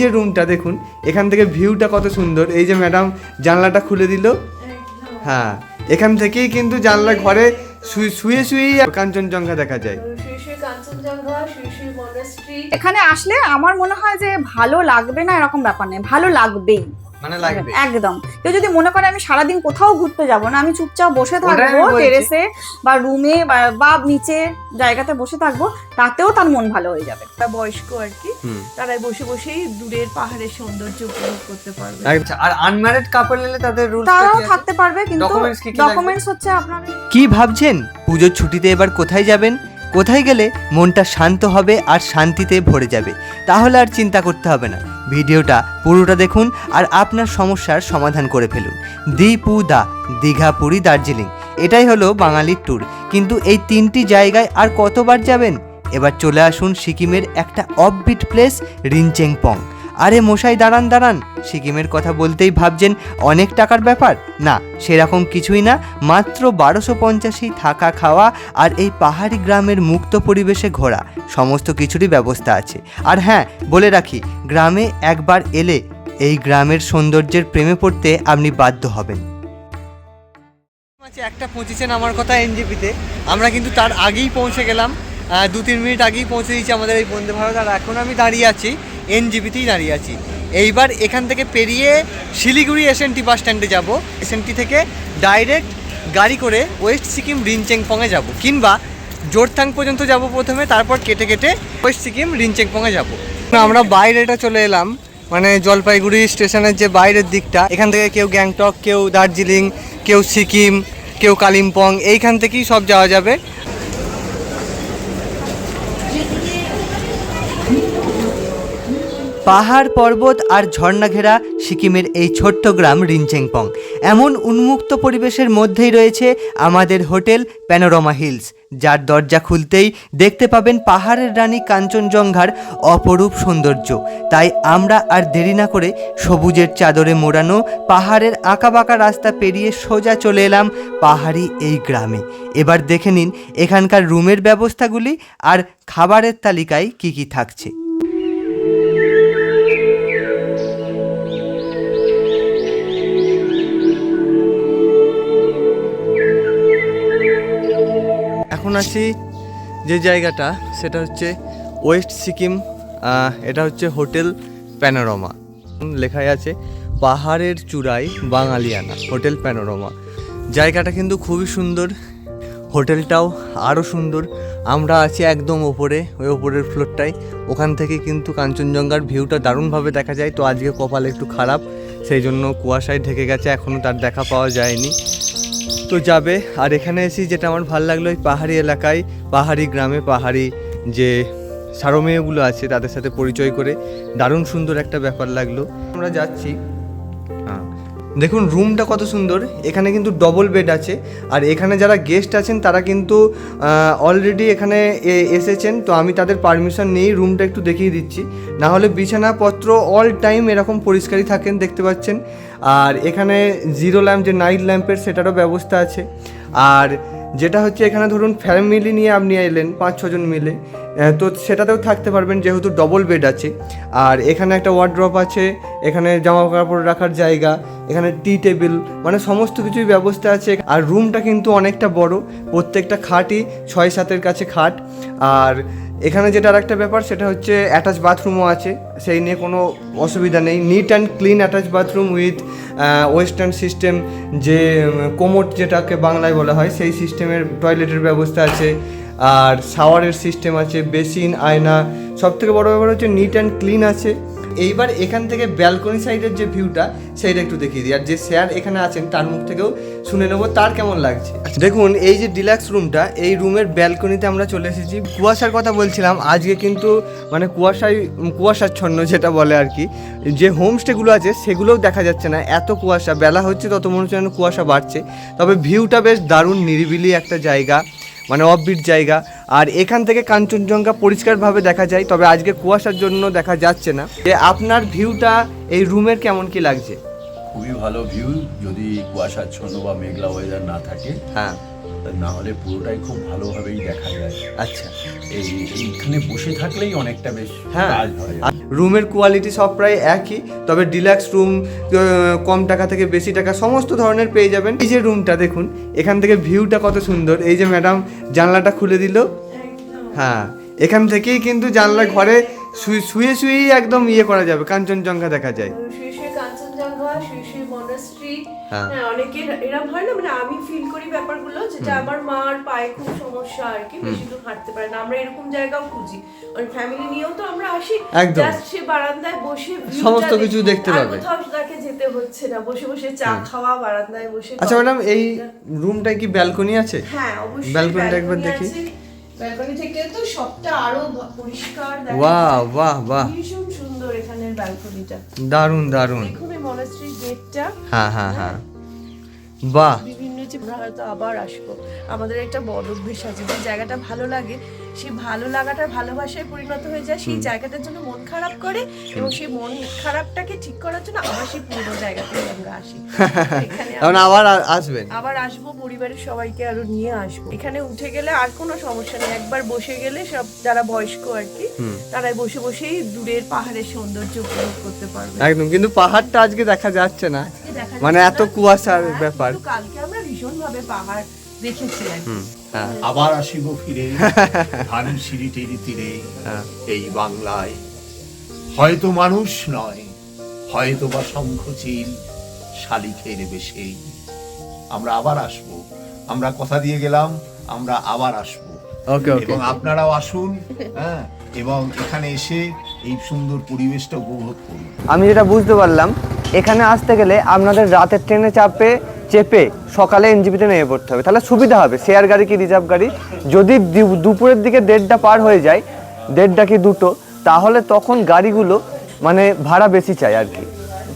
যে রুমটা দেখুন এখান থেকে ভিউটা কত সুন্দর। এই যে ম্যাডাম জানলাটা খুলে দিল। হ্যাঁ এখান থেকেই কিন্তু জানলা ঘরে শুয়ে শুয়ে শুয়েই কাঞ্চনজঙ্ঘা দেখা যায়। এখানে আসলে আমার মনে হয় যে ভালো লাগবে না এরকম ব্যাপার নেই ভালো লাগবেই। মানে লাগবে। একদম। কেউ যদি মনে করে আমি সারাদিন কোথাও ঘুরতে যাব না আমি চুপচাপ বসে থাকব টেরেসে বা রুমে বা নিচে জায়গাতে বসে থাকব তাতেও তার মন ভালো হয়ে যাবে। বয়স্ক আর কি তারা বসে বসেই দূরের পাহাড়ের সৌন্দর্য উপভোগ করতে পারবে। আচ্ছা, আর আনম্যারিড কাপল এলে তাদের রুলস তারাও থাকতে পারবে কিন্তু Documents কি কি লাগবে? ডকুমেন্টস হচ্ছে আপনার কি ভাবছেন? পুজোর ছুটিতে এবার কোথায় যাবেন? কোথায় গেলে মনটা শান্ত হবে আর শান্তিতে ভরে যাবে? তাহলে আর চিন্তা করতে হবে না। ভিডিওটা পুরোটা দেখুন আর আপনার সমস্যার সমাধান করে ফেলুন। দীপু দা, দীঘা পুরী, দার্জিলিং। এটাই হলো বাঙালির ট্যুর কিন্তু এই তিনটি জায়গায় আর কতবার যাবেন? এবার চলে আসুন সিকিমের একটা অফবিট প্লেস রিনচেংপং। আরে মশাই, দাঁড়ান দাঁড়ান। সিকিমের কথা বলতেই ভাবছেন, অনেক টাকার ব্যাপার? না, সেরকম কিছুই না, মাত্র বারোশো পঞ্চাশেই থাকা খাওয়া আর এই পাহাড়ি গ্রামের মুক্ত পরিবেশে ঘোরা, সমস্ত কিছুরই ব্যবস্থা আছে। আর হ্যাঁ বলে রাখি, গ্রামে একবার এলে এই গ্রামের সৌন্দর্যের প্রেমে পড়তে আপনি বাধ্য হবেন। একটা পঁচিশে নামার কথা এনজিপিতে, আমরা কিন্তু তার আগেই পৌঁছে গেলাম। দু তিন মিনিট আগেই পৌঁছে দিয়েছি আমাদের এই বন্দে ভারত। আর এখন আমি দাঁড়িয়ে আছি, এনজিপিতেই দাঁড়িয়ে আছি। এইবার এখান থেকে পেরিয়ে শিলিগুড়ি এসএনটি বাস স্ট্যান্ডে যাব। এসএনটি থেকে ডাইরেক্ট গাড়ি করে ওয়েস্ট সিকিম রিনচেংপংয়ে যাব। কিংবা জোরথাং পর্যন্ত যাব প্রথমে, তারপর কেটে কেটে ওয়েস্ট সিকিম রিনচেংপংয়ে যাব। আমরা বাইরেটা চলে এলাম। মানে জলপাইগুড়ি স্টেশনের যে বাইরের দিকটা, এখান থেকে কেউ গ্যাংটক, কেউ দার্জিলিং, কেউ সিকিম, কেউ কালিম্পং, এইখান থেকেই সব যাওয়া যাবে। পাহাড় পর্বত আর ঝর্ণা ঘেরা সিকিমের এই ছোট্ট গ্রাম রিনচেংপং। এমন উন্মুক্ত পরিবেশের মধ্যেই রয়েছে আমাদের হোটেল প্যানোরামা হিলস, যার দরজা খুলতেই দেখতে পাবেন পাহাড়ের রানী কাঞ্চনজঙ্ঘার অপরূপ সৌন্দর্য। তাই আমরা আর দেরি না করে সবুজের চাদরে মোড়ানো পাহাড়ের আঁকাবাঁকা রাস্তা পেরিয়ে সোজা চলে এলাম পাহাড়ি এই গ্রামে। এবার দেখে নিন এখানকার রুমের ব্যবস্থাগুলি আর খাবারের তালিকায় কি কি থাকছে। এখন আছি যে জায়গাটা, সেটা হচ্ছে ওয়েস্ট সিকিম এটা হচ্ছে হোটেল প্যানোরমা। লেখাই আছে, পাহাড়ের চূড়ায় বাঙালিয়ানা, হোটেল প্যানোরমা। জায়গাটা কিন্তু খুবই সুন্দর, হোটেলটাও আরও সুন্দর। আমরা আছি একদম ওপরে, ওই ওপরের ফ্লোরটায়। ওখান থেকে কিন্তু কাঞ্চনজঙ্ঘার ভিউটা দারুণভাবে দেখা যায়। তো আজকে কপাল একটু খারাপ, সেই জন্য কুয়াশায় ঢেকে গেছে এখনও তার দেখা পাওয়া যায়নি। তো যাবে আর এখানে এসে যেটা আমার ভালো লাগল ওই পাহাড়ি এলাকায়, পাহাড়ি গ্রামে পাহাড়ি যে সারমেয়গুলো আছে তাদের সাথে পরিচয় করে দারুণ সুন্দর একটা ব্যাপার লাগল আমরা যাচ্ছি হ্যাঁ। দেখুন, রুমটা কত সুন্দর। এখানে কিন্তু ডবল বেড আছে। আর এখানে যারা গেস্ট আছেন, তারা কিন্তু অলরেডি এখানে এসেছেন। তো আমি তাদের পারমিশন নিয়েই রুমটা একটু দেখিয়ে দিচ্ছি। না হলে বিছানাপত্র অল টাইম এরকম পরিষ্কারই থাকেন, দেখতে পাচ্ছেন। আর এখানে জিরো ল্যাম্প যে নাইট ল্যাম্পের সেটারও ব্যবস্থা আছে। আর যেটা হচ্ছে এখানে ধরুন ফ্যামিলি নিয়ে আপনি এলেন, পাঁচ ছজন মিলে তো সেটাতেও থাকতে পারবেন যেহেতু ডবল বেড আছে। আর এখানে একটা ওয়ার্ড্রপ আছে, এখানে জামা কাপড় রাখার জায়গা, এখানে টি টেবিল মানে সমস্ত কিছুই ব্যবস্থা আছে। আর রুমটা কিন্তু অনেকটা বড়, প্রত্যেকটা খাটই ছয়, সাতের কাছে খাট। আর এখানে যেটা আরেকটা ব্যাপার, সেটা হচ্ছে অ্যাটাচ বাথরুমও আছে। সেই নিয়ে কোনো অসুবিধা নেই। Neat and clean attach bathroom with western system যে কোমোট যেটাকে বাংলায় বলা হয়, সেই সিস্টেমের টয়লেটের ব্যবস্থা আছে। আর শাওয়ারের সিস্টেম আছে বেসিন আয়না। সব থেকে বড়ো ব্যাপার হচ্ছে নিট অ্যান্ড ক্লিন আছে। এইবার এখান থেকে ব্যালকনি সাইডের যে ভিউটা সেইটা একটু দেখিয়ে দিই। আর যে স্যার এখানে আছেন, তার মুখ থেকেও শুনে নেব তার কেমন লাগছে। দেখুন, এই যে ডিলাক্স রুমটা এই রুমের ব্যালকনিতে আমরা চলে এসেছি। কুয়াশার কথা বলছিলাম, আজকে কিন্তু মানে কুয়াশায়, কুয়াশাচ্ছন্ন যেটা বলে আর কি, যে হোমস্টেগুলো আছে, সেগুলোও দেখা যাচ্ছে না। এত কুয়াশা, বেলা হচ্ছে তত মনে হচ্ছে যেন কুয়াশা বাড়ছে। তবে ভিউটা বেশ দারুণ, নিরিবিলি একটা জায়গা। মানে অফবিট জায়গা। আর এখান থেকে কাঞ্চনজঙ্ঘা পরিষ্কারভাবে দেখা যায় তবে আজকে কুয়াশার জন্য দেখা যাচ্ছে না। যে আপনার ভিউটা এই রুমের কেমন কি লাগছে? খুবই ভালো ভিউ যদি কুয়াশাচ্ছন্ন বা মেঘলা ওয়েদার না থাকে। হ্যাঁ। না হলে পুরোটাই খুব ভালোভাবেই দেখা যায়। আচ্ছা। এই এইখানে বসে থাকলেই অনেকটা বেশ হ্যাঁ। আর রুমের কোয়ালিটি সব প্রায় একই তবে ডিলাক্স রুম কম টাকা থেকে বেশি টাকা সমস্ত ধরনের পেয়ে যাবেন। এই যে রুমটা দেখুন এখান থেকে ভিউটা কত সুন্দর। এই যে ম্যাডাম জানলাটা খুলে দিল। হ্যাঁ এখান থেকেই কিন্তু জানলা ঘরে শুয়ে শুয়ে শুয়েই একদম ইয়ে করা যাবে কাঞ্চনজঙ্ঘা দেখা যায়। মনাস্ট্রি হ্যাঁ। হ্যাঁ অনেকের এরকম হয় না মানে আমি ফিল করি ব্যাপারগুলো যেটা আমার মার পায়ে খুব সমস্যা আর কি বেশি দূর হাঁটতে পারে না। আমরা এরকম জায়গাও খুঁজি। মানে ফ্যামিলি নিয়েও তো আমরা আসি জাস্ট সে বারান্দায় বসে সমস্ত কিছু দেখতে পাবে। কোথাও তাকে যেতে হচ্ছে না বসে বসে চা খাওয়া বারান্দায় বসে আচ্ছা ম্যাডাম এই রুমটায় কি ব্যালকনি আছে? হ্যাঁ অবশ্যই ব্যালকনিটা একবার দেখি। ব্যালকনি থেকে তো সবটা আরও পরিষ্কার দেখা বাহ। বাহ বাহ। ভীষণ সুন্দর এখানের ব্যালকনিটা দারুণ দারুণ। মনাস্ট্রির গেটটা। হ্যাঁ হ্যাঁ। হ্যাঁ। বাহ। বিভিন্ন যে আমরা হয়তো আবার আসব। আমাদের একটা বদ অভ্যেস আছে যে জায়গাটা ভালো লাগে সেই ভালো লাগাটা ভালোবাসায় পরিণত হয়ে যায় সেই জায়গাটার জন্য মন খারাপ করে এবং সেই মন খারাপটাকে ঠিক করার জন্য আবার সেই পুরোনো জায়গাতে আমরা আসি। এখানে আবার আসবেন? আবার আসব পরিবারের সবাইকে আরও নিয়ে আসব। এখানে উঠে গেলে আর কোনো সমস্যা নেই একবার বসে গেলে সব যারা বয়স্ক আর কি তারাই বসে বসেই দূরের পাহাড়ের সৌন্দর্য উপভোগ করতে পারবে। একদম কিন্তু পাহাড়টা আজকে দেখা যাচ্ছে না। মানে এত কুয়াশার হ্যাঁ, ব্যাপার। কালকে আমরা ভাবে পাহাড় দেখেছি আর কি। হ্যাঁ। আবার আসিব ফিরে ধান সিঁড়ি টিরি তীরে হ্যাঁ। এই বাংলায়। হয়তো মানুষ নয় হয়তো বা শঙ্খচিল শালিখের বেশেই আমরা আবার আসব আমরা কথা দিয়ে গেলাম আমরা আবার আসব। ওকে ওকে এবং আপনারাও আসুন হ্যাঁ এবং এখানে এসে এই সুন্দর পরিবেশটা উপভোগ করুন। আমি যেটা বুঝতে পারলাম এখানে আসতে গেলে আপনাদের রাতের ট্রেনে চাপে চেপে সকালে এনজিপিতে নেমে পড়তে হবে। তাহলে সুবিধা হবে। শেয়ার গাড়ি কি রিজার্ভ গাড়ি? যদি দুপুরের দিকে দেড়টা পার হয়ে যায়, দেড়টা কি দুটো, তাহলে তখন গাড়িগুলো মানে ভাড়া বেশি চাই আর কি।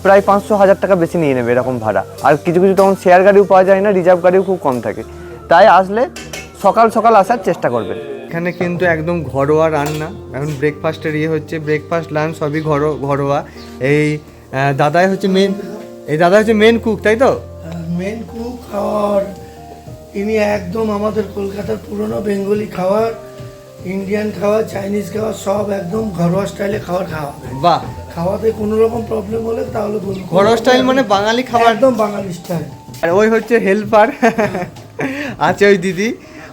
প্রায় পাঁচশো, হাজার টাকা বেশি নিয়ে নেবে এরকম ভাড়া। আর কিছু কিছু তখন শেয়ার গাড়িও পাওয়া যায় না, রিজার্ভ গাড়িও খুব কম থাকে। তাই আসলে সকাল সকাল আসার চেষ্টা করবেন। এখানে কিন্তু একদম ঘরোয়া রান্না। এখন ব্রেকফাস্টের ইয়ে হচ্ছে ব্রেকফাস্ট লাঞ্চ সবই ঘরো ঘরোয়া। এই দাদাই হচ্ছে মেন এই দাদা হচ্ছে মেন কুক তাই তো? মেন কুক খাওয়ার ইনি একদম আমাদের কলকাতার পুরনো বেঙ্গলি খাবার ইন্ডিয়ান খাবার চাইনিজ খাবার সব একদম ঘরোয়া স্টাইলে খাবার খাওয়াবে বাহ। খাওয়াতে কোনো রকম প্রবলেম হলে তাহলে বলুন। ঘরোয়া স্টাইল মানে বাঙালি খাবার? একদম বাঙালি স্টাইল আর ওই হচ্ছে হেল্পার আছে ওই দিদি।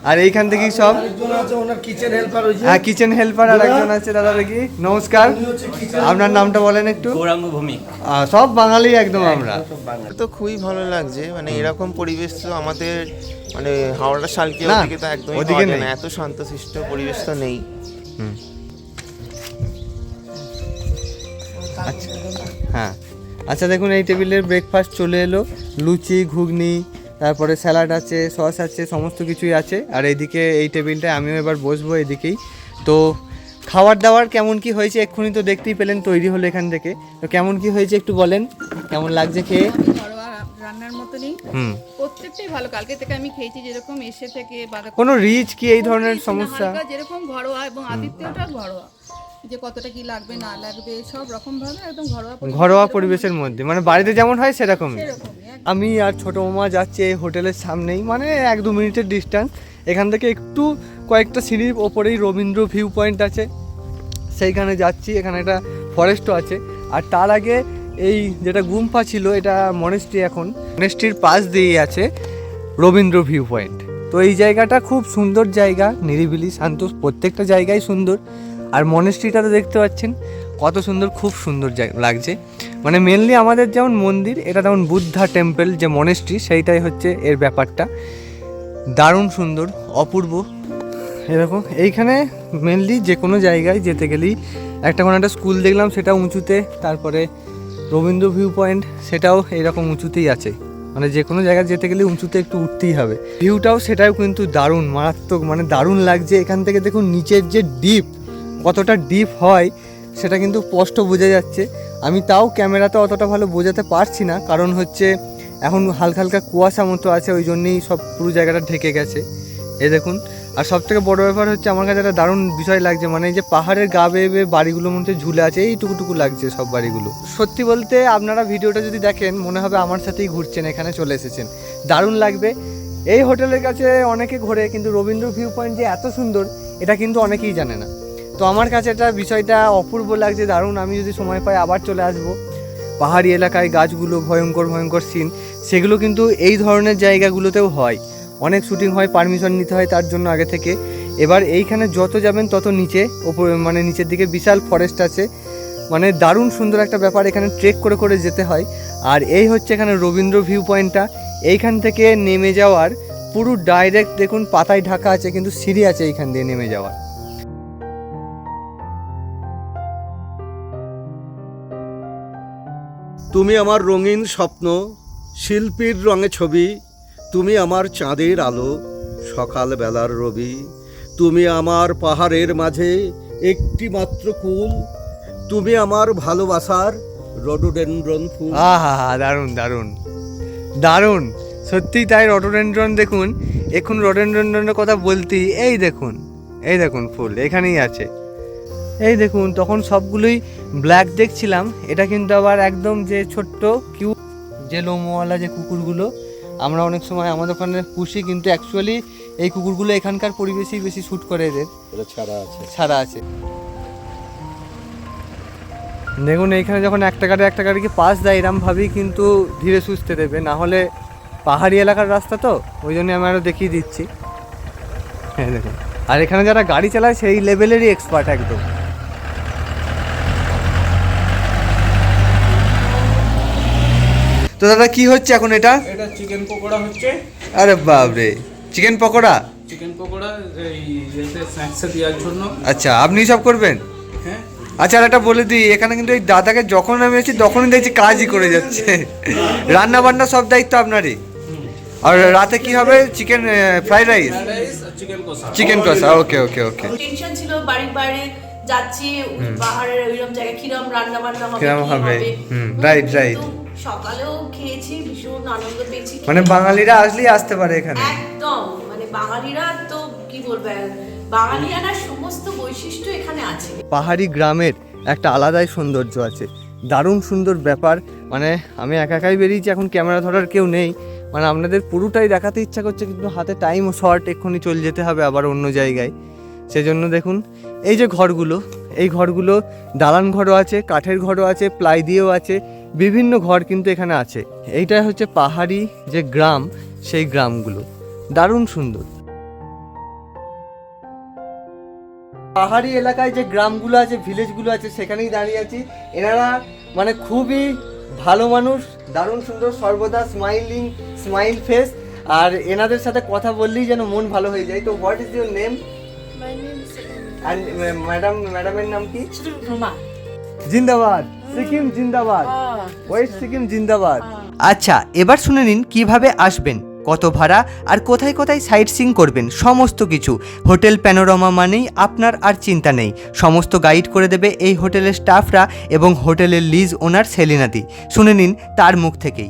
আর এইখান থেকেই সব আরেকজন আছে ওনার কিচেন হেল্পার হ্যাঁ কিচেন হেল্পার আর একজন আছে দাদা দেখি। নমস্কার। আপনার নামটা বলেন একটু। গৌরাঙ্গ ভূমি সব বাঙালি একদম আমরা। তো খুবই ভালো লাগছে মানে এরকম পরিবেশ তো আমাদের মানে হাওড়া শালকে ওদিকে তো একদমই ওদিকে না এত শান্তশিষ্ট পরিবেশ তো নেই। আচ্ছা হ্যাঁ। আচ্ছা দেখুন এই টেবিলের ব্রেকফাস্ট চলে এলো। লুচি ঘুগনি তারপরে স্যালাড আছে সস আছে সমস্ত কিছুই আছে। আর এইদিকে এই টেবিলটায় আমিও এবার বসবো এদিকেই। তো খাবার দাবার কেমন কি হয়েছে এক্ষুনি তো দেখতেই পেলেন তৈরি হলো এখান থেকে। তো কেমন কি হয়েছে একটু বলেন কেমন লাগছে খেয়ে? রান্নার মতনই। প্রত্যেকটাই ভালো। কালকে থেকে আমি খেয়েছি যেরকম এসে থেকে কোনো রিচ কি এই ধরনের সমস্যা? যেরকম ঘরোয়া এবং আদিত্যটা ঘরোয়া। যে কতটা কি লাগবে না লাগবে সব রকম ভাবে একদম ঘরোয়া ঘরোয়া পরিবেশের মধ্যে। মানে বাড়িতে যেমন হয় সেরকমই। আমি আর ছোটো মামা যাচ্ছি এই হোটেলের সামনেই মানে এক দু মিনিটের ডিস্টেন্স এখান থেকে একটু কয়েকটা সিঁড়ির ওপরেই রবীন্দ্র ভিউ পয়েন্ট আছে। সেইখানে যাচ্ছি এখানে একটা ফরেস্টও আছে। আর তার আগে এই যেটা গুম্ফা ছিল এটা মনেস্ট্রি এখন। মনেস্ট্রির পাশ দিয়েই আছে রবীন্দ্র ভিউ পয়েন্ট তো এই জায়গাটা খুব সুন্দর জায়গা নিরিবিলি শান্ত প্রত্যেকটা জায়গায় সুন্দর। আর মনেস্ট্রিটা তো দেখতে পাচ্ছেন, কত সুন্দর, খুব সুন্দর লাগছে। মানে মেনলি আমাদের যেমন মন্দির, এটা যেমন বুদ্ধা টেম্পল যে মনেস্ট্রি সেইটাই হচ্ছে এর ব্যাপারটা। দারুণ সুন্দর, অপূর্ব। এরকম এইখানে মেনলি যে কোনো জায়গায় যেতে গেলেই একটা কোনো একটা স্কুল দেখলাম, সেটা উঁচুতে, তারপরে রবীন্দ্র ভিউ পয়েন্ট সেটাও এরকম উঁচুতেই আছে। মানে যে কোনো জায়গায় যেতে গেলে উঁচুতে একটু উঠতেই হবে। ভিউটাও সেটাও কিন্তু দারুণ, মারাত্মক মানে দারুণ লাগছে। এখান থেকে দেখুন, নিচের যে ডিপ কতটা ডিপ হয়, সেটা কিন্তু স্পষ্ট বোঝা যাচ্ছে। আমি তাও ক্যামেরাতে অতটা ভালো বোঝাতে পারছি না, কারণ হচ্ছে এখন হালকা হালকা কুয়াশা মতো আছে, ওই জন্যই সব পুরো জায়গাটা ঢেকে গেছে। এ দেখুন, আর সব থেকে বড় ব্যাপার হচ্ছে আমার কাছে একটা দারুণ বিষয় লাগছে মানে যে পাহাড়ের গা বেয়ে বেয়ে বাড়িগুলোর মধ্যে ঝুলে আছে এইটুকুটুকু লাগছে সব বাড়িগুলো। সত্যি বলতে আপনারা ভিডিওটা যদি দেখেন, মনে হবে আমার সাথেই ঘুরছেন, এখানে চলে এসেছেন। দারুণ লাগবে। এই হোটেলের কাছে অনেকে ঘোরে, কিন্তু রবীন্দ্র ভিউ পয়েন্ট যে এত সুন্দর, এটা কিন্তু অনেকেই জানে না। তো আমার কাছে এটা বিষয়টা অপূর্ব লাগছে, দারুণ। আমি যদি সময় পাই আবার চলে আসব। পাহাড়ি এলাকায় গাছগুলো ভয়ঙ্কর ভয়ঙ্কর সিন সেগুলো কিন্তু এই ধরনের জায়গাগুলোতেও হয়। অনেক শুটিং হয় পারমিশন নিতে হয় তার জন্য আগে থেকে। এবার এইখানে যত যাবেন তত নিচে, ওপর মানে নিচের দিকে বিশাল ফরেস্ট আছে। মানে দারুণ সুন্দর একটা ব্যাপার, এখানে ট্রেক করে করে যেতে হয়। আর এই হচ্ছে এখানে রবীন্দ্র ভিউ পয়েন্টটা এইখান থেকে নেমে যাওয়ার পুরো ডাইরেক্ট দেখুন, পাতায় ঢাকা আছে, কিন্তু সিঁড়ি আছে এইখান দিয়ে নেমে যাওয়ার। তুমি আমার রঙিন স্বপ্ন, শিল্পীর রঙে ছবি, তুমি আমার চাঁদের আলো সকাল বেলার রবি, তুমি আমার পাহাড়ের মাঝে একটি মাত্র কুল, তুমি আমার ভালোবাসার রডোডেন্ড্রন ফুল। আহা, দারুণ দারুণ। দারুণ। সত্যিই তাই রডোডেন্ড্রন দেখুন, এখন রডোডেন্ড্রনের কথা বলতেই এই দেখুন এই দেখুন ফুল, এখানেই আছে। এই দেখুন, তখন সবগুলোই ব্ল্যাক দেখছিলাম এটা কিন্তু আবার একদম যে ছোট্ট কিউ যে লোমওয়ালা যে কুকুরগুলো আমরা অনেক সময় আমাদের ওখানে পুষি কিন্তু অ্যাকচুয়ালি এই কুকুরগুলো এখানকার পরিবেশেই বেশি শ্যুট করে এদের। ছাড়া আছে। ছাড়া আছে। দেখুন এইখানে যখন একটা গাড়ি একটা গাড়িকে পাস দেয় এরমভাবেই কিন্তু ধীরে সুস্থে দেবে। না হলে পাহাড়ি এলাকার রাস্তা তো ওই জন্য আমি আরও দেখিয়ে দিচ্ছি। হ্যাঁ দেখুন। আর এখানে যারা গাড়ি চালায় সেই লেভেলেরই এক্সপার্ট একদম। তো দাদা কি হচ্ছে এখন এটা? এটা চিকেন পকোড়া হচ্ছে। আরে বাপরে চিকেন পকোড়া? চিকেন পকোড়া এই স্ন্যাক্সে দেওয়ার জন্য। আচ্ছা আপনি সব করবেন? হ্যাঁ। আচ্ছা আর একটা বলে দিই এখানে কিন্তু এই দাদাকে যখন আমি এসেছি তখনই দেখছি কাজই করে যাচ্ছে। রান্না বান্না সব দায়িত্ব আপনারই। আর রাতে কি হবে? চিকেন ফ্রাইড রাইস রাইস আর চিকেন কষা। চিকেন কষা ওকে ওকে ওকে টেনশন ছিল বাড়ির বাইরে যাচ্ছি পাহাড়ের ওইরকম জায়গায় কিরম রান্না বান্না হবে কিরম কি সকালেও খেয়েছি ভীষণ আনন্দ পেয়েছি। মানে বাঙালিরা আসলেই আসতে পারে এখানে। একদম মানে বাঙালিরা তো কি বলবে বাঙালিয়ানার সমস্ত বৈশিষ্ট্য এখানে আছে। পাহাড়ি গ্রামের একটা আলাদাই সৌন্দর্য আছে। দারুণ সুন্দর ব্যাপার মানে আমি একা একাই বেরিয়েছি এখন ক্যামেরা ধরার কেউ নেই। মানে আপনাদের পুরোটাই দেখাতে ইচ্ছা করছে কিন্তু হাতে টাইম শর্ট এক্ষুনি চলে যেতে হবে আবার অন্য জায়গায়। সেজন্য দেখুন এই যে ঘরগুলো এই ঘরগুলো দালান ঘরও আছে কাঠের ঘরও আছে প্লাই দিয়েও আছে। বিভিন্ন ঘর কিন্তু এখানে আছে। এইটাই হচ্ছে পাহাড়ি যে গ্রাম সেই গ্রামগুলো। দারুণ সুন্দর। পাহাড়ি এলাকায় যে গ্রামগুলো আছে ভিলেজগুলো আছে সেখানেই দাঁড়িয়ে আছি। এনারা মানে খুবই ভালো মানুষ দারুণ সুন্দর সর্বদা স্মাইলিং স্মাইল ফেস আর এনাদের সাথে কথা বললেই যেন মন ভালো হয়ে যায়। তো what is your name madam ম্যাডামের নাম কি? জিন্দাবাদ। সিকিম জিন্দাবাদ। ওয়েস্ট সিকিম জিন্দাবাদ। আচ্ছা এবার শুনে নিন কীভাবে আসবেন কত ভাড়া আর কোথায় কোথায় সাইট সিং করবেন সমস্ত কিছু। হোটেল প্যানোরামা মানেই আপনার আর চিন্তা নেই। সমস্ত গাইড করে দেবে এই হোটেলের স্টাফরা এবং হোটেলের লিজ ওনার সেলিনাদি। শুনে নিন তার মুখ থেকেই।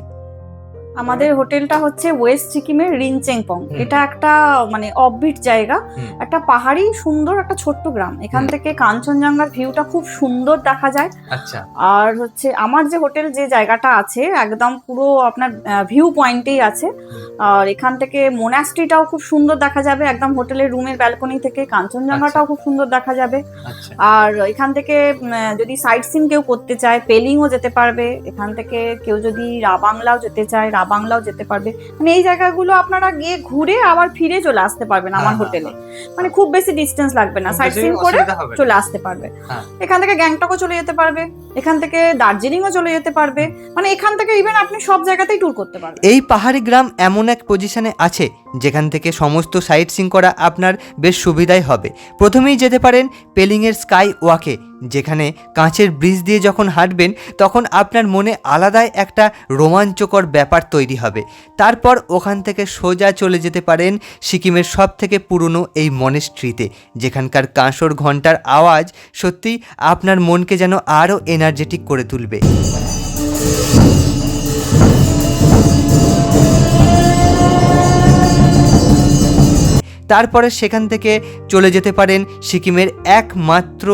আমাদের হোটেলটা হচ্ছে ওয়েস্ট সিকিমের রিনচেংপং। এটা একটা মানে অফবিট জায়গা। একটা পাহাড়ি সুন্দর একটা ছোট্ট গ্রাম। এখান থেকে কাঞ্চনজঙ্ঘার ভিউটা খুব সুন্দর দেখা যায়। আচ্ছা। আর হচ্ছে আমার যে হোটেল যে জায়গাটা আছে একদম পুরো আপনার ভিউ পয়েন্টেই আছে। আর এখান থেকে মোনাস্ট্রিটাও খুব সুন্দর দেখা যাবে। একদম হোটেলের রুমের ব্যালকনি থেকে কাঞ্চনজঙ্ঘাটাও খুব সুন্দর দেখা যাবে। আচ্ছা। আর এখান থেকে যদি সাইট সিন কেউ করতে চায় পেলিংও যেতে পারবে। এখান থেকে কেউ যদি রাবাংলাও যেতে চায় রাবাংলাও যেতে পারবে। মানে এই জায়গাগুলো আপনারা গিয়ে ঘুরে আবার ফিরে চলে আসতে পারবেন আমার হ্যাঁ, হোটেলে। মানে খুব বেশি ডিস্টেন্স লাগবে না। সাইট সিন করে না। চলে আসতে পারবে। হ্যাঁ। এখান থেকে গ্যাংটকও চলে যেতে পারবে। এখান থেকে দার্জিলিংও চলে যেতে পারবে। মানে এখান থেকে ইভেন আপনি সব জায়গাতেই ট্যুর করতে পারবেন। এই পাহাড়ি গ্রাম এমন এক পজিশনে আছে যেখান থেকে সমস্ত সাইট সিং করা আপনার বেশ সুবিধাই হবে। প্রথমেই যেতে পারেন পেলিংয়ের স্কাই ওয়াকে যেখানে কাঁচের ব্রিজ দিয়ে যখন হাঁটবেন তখন আপনার মনে আলাদাই একটা রোমাঞ্চকর ব্যাপার তৈরি হবে। তারপর ওখান থেকে সোজা চলে যেতে পারেন সিকিমের সব থেকে পুরনো এই মনেস্ট্রিতে। যেখানকার কাঁসর ঘণ্টার আওয়াজ সত্যি আপনার মনকে যেন আরও এনার্জেটিক করে তুলবে। তারপরে সেখান থেকে চলে যেতে পারেন সিকিমের একমাত্র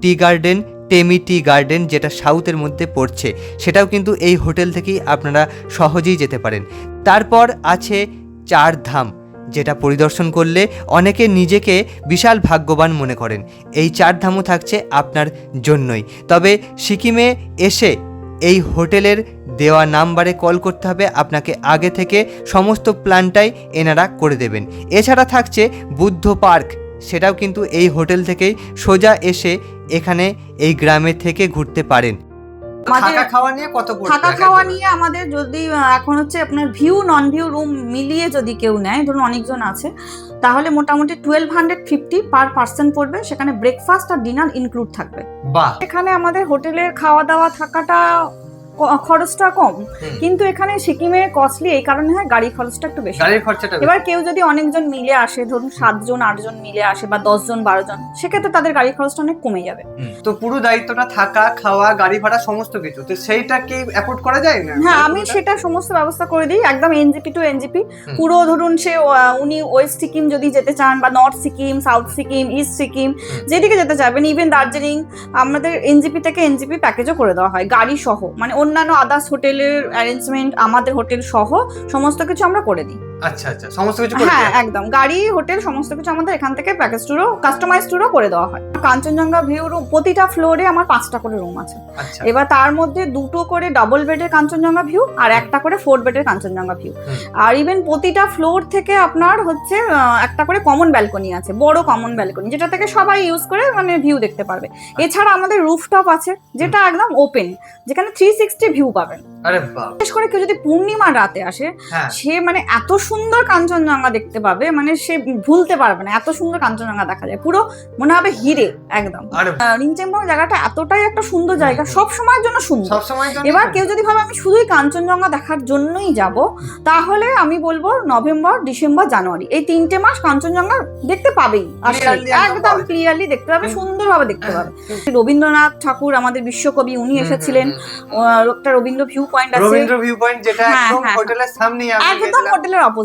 tea garden Temi tea garden যেটা সাউথের মধ্যে পড়ছে, সেটাও কিন্তু এই হোটেল থেকেই আপনারা সহজেই যেতে পারেন। তারপর আছে চার ধাম যেটা পরিদর্শন করলে অনেকে নিজেকে বিশাল ভাগ্যবান মনে করেন। এই চার ধামও থাকছে আপনার জন্যই। তবে সিকিমে এসে এই হোটেলের দেওয়া নাম্বারে কল করতে হবে, আপনাকে আগে থেকে সমস্ত প্ল্যানটাই এনারা করে দেবেন। এছাড়া থাকছে বুদ্ধ পার্ক সেটাও কিন্তু এই হোটেল থেকেই সোজা এসে এখানে এই গ্রামে থেকে ঘুরতে পারেন। থাকা খাওয়া নিয়ে কত থাকা খাওয়া নিয়ে আমাদের যদি এখন হচ্ছে আপনার ভিউ নন ভিউ রুম মিলিয়ে যদি কেউ নেয় ধরুন অনেকজন আছে তাহলে মোটামুটি twelve hundred fifty per person পড়বে। সেখানে ব্রেকফাস্ট আর ডিনার ইনক্লুড থাকবে। বাহ। এখানে আমাদের হোটেলের খাওয়া দাওয়া থাকাটা খরচটা কম। কিন্তু এখানে সিকিমে কস্টলি এই কারণে হয় গাড়ি খরচটা একটু বেশি। গাড়ির খরচাটা এবার কেউ যদি অনেকজন মিলে আসে ধরুন সাতজন আটজন মিলে আসে বা দশজন বারো জন সেক্ষেত্রে তাদের গাড়ি খরচটা অনেক কমে যাবে। তো পুরো দায়িত্বটা থাকা খাওয়া গাড়ি ভাড়া সমস্ত কিছু তো সেইটা কি অ্যাফোর্ড করা যায় না? হ্যাঁ আমি সেটা সমস্ত ব্যবস্থা করে দিই একদম এনজিপি টু এনজিপি পুরো ধরুন সে উনি ওয়েস্ট সিকিম যদি যেতে চান বা north Sikkim south Sikkim east Sikkim যেদিকে যেতে চাইবেন ইভেন দার্জিলিং আমাদের এনজিপি থেকে এনজিপি প্যাকেজও করে দেওয়া হয় গাড়ি সহ মানে অন্যান্য আদার্স হোটেলের অ্যারেঞ্জমেন্ট আমাদের হোটেল সহ সমস্ত কিছু আমরা করে দিই। আচ্ছা আচ্ছা সমস্ত কিছু করে হ্যাঁ একদম। গাড়ি হোটেল সমস্ত কিছু আমাদের এখান থেকে প্যাকেজ ট্যুরও কাস্টমাইজ ট্যুরও করে দেওয়া হয়। কাঞ্চনজঙ্ঘা ভিউ রুম প্রতিটা ফ্লোরে আমার পাঁচটা করে রুম আছে। আচ্ছা। এবার তার মধ্যে দুটো করে ডাবল বেডের কাঞ্চনজঙ্ঘা ভিউ আর একটা করে ফোর বেডের কাঞ্চনজঙ্ঘা ভিউ আর ইভেন প্রতিটা ফ্লোর থেকে আপনার হচ্ছে একটা করে কমন ব্যালকনি আছে বড় কমন ব্যালকনি যেটা থেকে সবাই ইউজ করে মানে ভিউ দেখতে পারবে। এছাড়া আমাদের রুফটপ আছে যেটা একদম ওপেন যেখানে থ্রি সিক্সটি ভিউ পাবেন। বিশেষ করে কেউ যদি পূর্ণিমার রাতে আসে হ্যাঁ। সে মানে এত সুন্দর কাঞ্চনজঙ্ঘা দেখতে পাবে মানে সে ভুলতে পারবে না এত সুন্দর কাঞ্চনজঙ্ঘা দেখা যায়। পুরো মনে হবে হিরে একদম। আরে জায়গাটা এতটাই একটা সুন্দর জায়গা সব সময়ের জন্য সুন্দর। এবার কেউ যদি ভাবে আমি শুধুই কাঞ্চনজঙ্ঘা দেখার জন্যই যাব তাহলে আমি বলব নভেম্বর ডিসেম্বর জানুয়ারি। এই তিনটে মাস কাঞ্চনজঙ্ঘা দেখতে পাবেই আসলে একদম। ক্লিয়ারলি দেখতে পাবে। সুন্দরভাবে দেখতে পাবে। রবীন্দ্রনাথ ঠাকুর আমাদের বিশ্বকবি উনি এসেছিলেন। একটা রবীন্দ্র ভিউ পয়েন্ট আছে। রবীন্দ্র ভিউ পয়েন্ট যেটা হ্যাঁ, একদম হ্যাঁ। হোটেলের সামনেই একদম হোটেলের অপোজিটে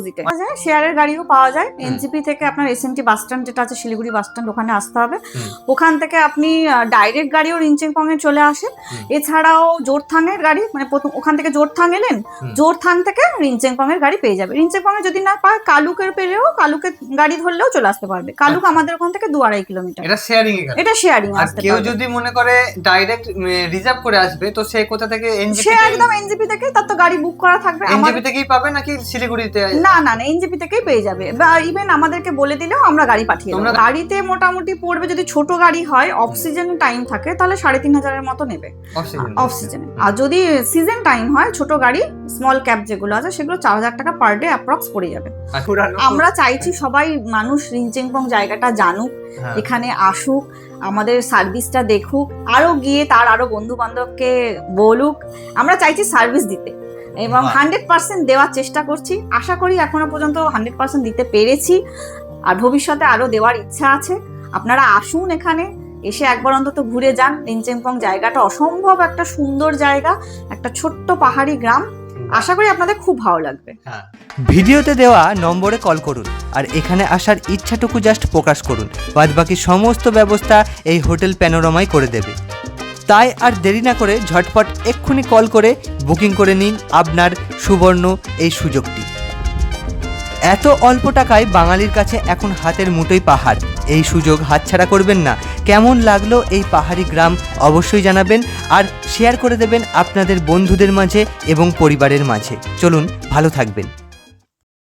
শেয়ারের গাড়িও পাওয়া যায়। এনজিপি থেকে আপনার এসএনটি বাস স্ট্যান্ড যেটা আছে শিলিগুড়ি বাস স্ট্যান্ড ওখানে আসতে হবে। ওখান থেকে আপনি ডাইরেক্ট গাড়িও রিনচেংপং এ চলে আসেন। এছাড়াও জোরথাং এর গাড়ি মানে প্রথম ওখান থেকে জোরথাং এলেন। জোরথাং থেকে রিনচেংপং এর গাড়ি পেয়ে যাবে। রিনচেংপং এ যদি না পায় কালুকের পেলেও কালুকের গাড়ি ধরলেও চলে আসতে পারবে। কালুক আমাদের ওখান থেকে দু আড়াই কিলোমিটার। এটা শেয়ারিং এটা শেয়ারিং আর আসতে কেউ যদি মনে করে ডাইরেক্ট রিজার্ভ করে আসবে তো সে কোথা থেকে এনজিপি সে একদম এনজিপি থেকে তার তো গাড়ি বুক করা থাকবে। এনজিপি থেকেই পাবে নাকি শিলিগুড়িতে না না না এনজিপি থেকেই পেয়ে যাবে। বা ইভেন আমাদেরকে বলে দিলেও আমরা গাড়ি পাঠিয়ে দেবো। গাড়িতে মোটামুটি পড়বে যদি ছোট গাড়ি হয় অফ সিজন টাইম থাকে তাহলে সাড়ে তিন হাজারের মতো নেবে। অক্সিজেন অফ সিজনে আর যদি সিজন টাইম হয় ছোট গাড়ি স্মল ক্যাব যেগুলো আছে সেগুলো চার হাজার টাকা পার ডে অ্যাপ্রক্স পড়ে যাবে। আমরা চাইছি সবাই মানুষ রিনচেংপং জায়গাটা জানুক হ্যাঁ। এখানে আসুক আমাদের সার্ভিসটা দেখুক আরও গিয়ে তার আরও বন্ধু বান্ধবকে বলুক। আমরা চাইছি সার্ভিস দিতে। এবং হান্ড্রেড পার্সেন্ট দেওয়ার চেষ্টা করছি। আশা করি এখনও পর্যন্ত হান্ড্রেড পার্সেন্ট দিতে পেরেছি আর ভবিষ্যতে আরও দেওয়ার ইচ্ছা আছে। আপনারা আসুন এখানে এসে একবার অন্তত ঘুরে যান। রিনচেংপং জায়গাটা অসম্ভব একটা সুন্দর জায়গা একটা ছোট্ট পাহাড়ি গ্রাম। আশা করি আপনাদের খুব ভালো লাগবে। ভিডিওতে দেওয়া নম্বরে কল করুন আর এখানে আসার ইচ্ছাটুকু জাস্ট প্রকাশ করুন। বাদ বাকি সমস্ত ব্যবস্থা এই হোটেল প্যানোরামাই করে দেবে। তাই আর দেরি না করে ঝটপট এক্ষুনি কল করে বুকিং করে নিন আপনার সুবর্ণ এই সুযোগটি। এত অল্প টাকায় বাঙালির কাছে এখন হাতের মুঠোই পাহাড়। এই সুযোগ হাতছাড়া করবেন না। কেমন লাগল এই পাহাড়ি গ্রাম অবশ্যই জানাবেন আর শেয়ার করে দেবেন আপনাদের বন্ধুদের মাঝে এবং পরিবারের মাঝে। চলুন, ভালো থাকবেন।